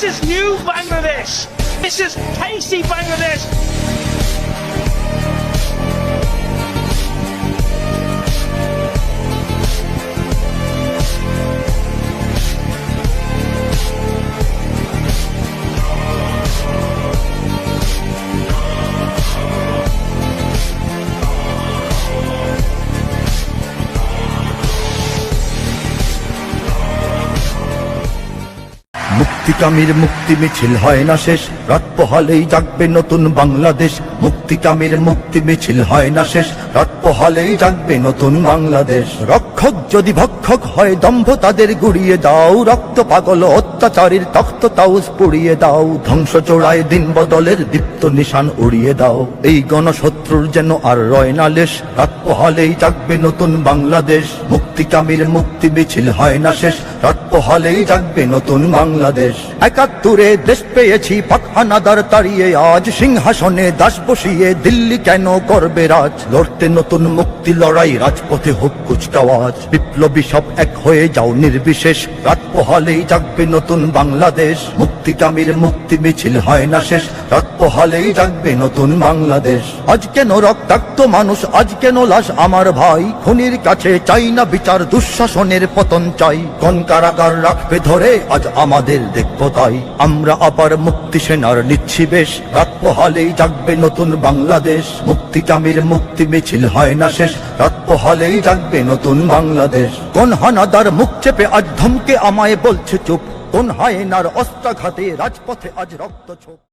This is new Bangladesh. This is tasty Bangladesh. মুক্তিকামীর মুক্তি মিছিল হয় না শেষ। রাত পোহালেই জাগবে নতুন বাংলাদেশ। মুক্তিকামীর মুক্তি মিছিল হয় না শেষ। রাত পোহালেই জাগবে নতুন বাংলাদেশ। রক্ষক যদি ভক্ষক হয়, দম্ভ তাদের গুড়িয়ে দাও। রক্ত পাগল অত্যাচারীর তখ্ত তাউস পুড়িয়ে দাও। ধ্বংস চোড়ায় দিন বদলের দীপ্ত নিশান উড়িয়ে দাও। এই গণশত্রুর যেন আর রয় না লেশ। রাত পোহালেই জাগবে নতুন বাংলাদেশ। মুক্তিকামীর মুক্তি মিছিল হয় না শেষ। রাত পোহালেই জাগবে নতুন বাংলাদেশ। একাত্তরে দেশ পেয়েছি পাক হানাদার তাড়িয়ে। আজ সিংহাসনে দাস বসিয়ে দিল্লি কেন করবে রাজ? লড়তে নতুন মুক্তি লড়াই, রাজপথে হোক কুচকাওয়াজ বিপ্লবী সব এক হয়ে যাও নির্বিশেষ। রাত পোহালেই জাগবে নতুন বাংলাদেশ। মুক্তি মুক্তিকামীর মুক্তি মিছিল হয় না শেষ। রাত পোহালেই জাগবে নতুন বাংলাদেশ। আজ কেন রক্তাক্ত মানুষ, আজ কেন লাশ? আমার ভাই, খুনির কাছে চাই না বিচার। দুঃশাসনের পতন চাই। কোন কারাগার রাখবে ধরে আজ আমাদের দেখব তাই। আমরা আবার মুক্তি সেনার নিচ্ছি বেশ রাত পোহালেই জাগবে নতুন বাংলাদেশ। মুক্তিকামীর মুক্তি মিছিল হয় না শেষ। রাত পোহালেই জাগবে নতুন বাংলাদেশ। কোন হানাদার মুখ চেপে আজ ধমকে আমায় বলছে চুপ। কোন হায়নার অস্ত্রাঘাতে রাজপথে আজ রক্ত ছোপ।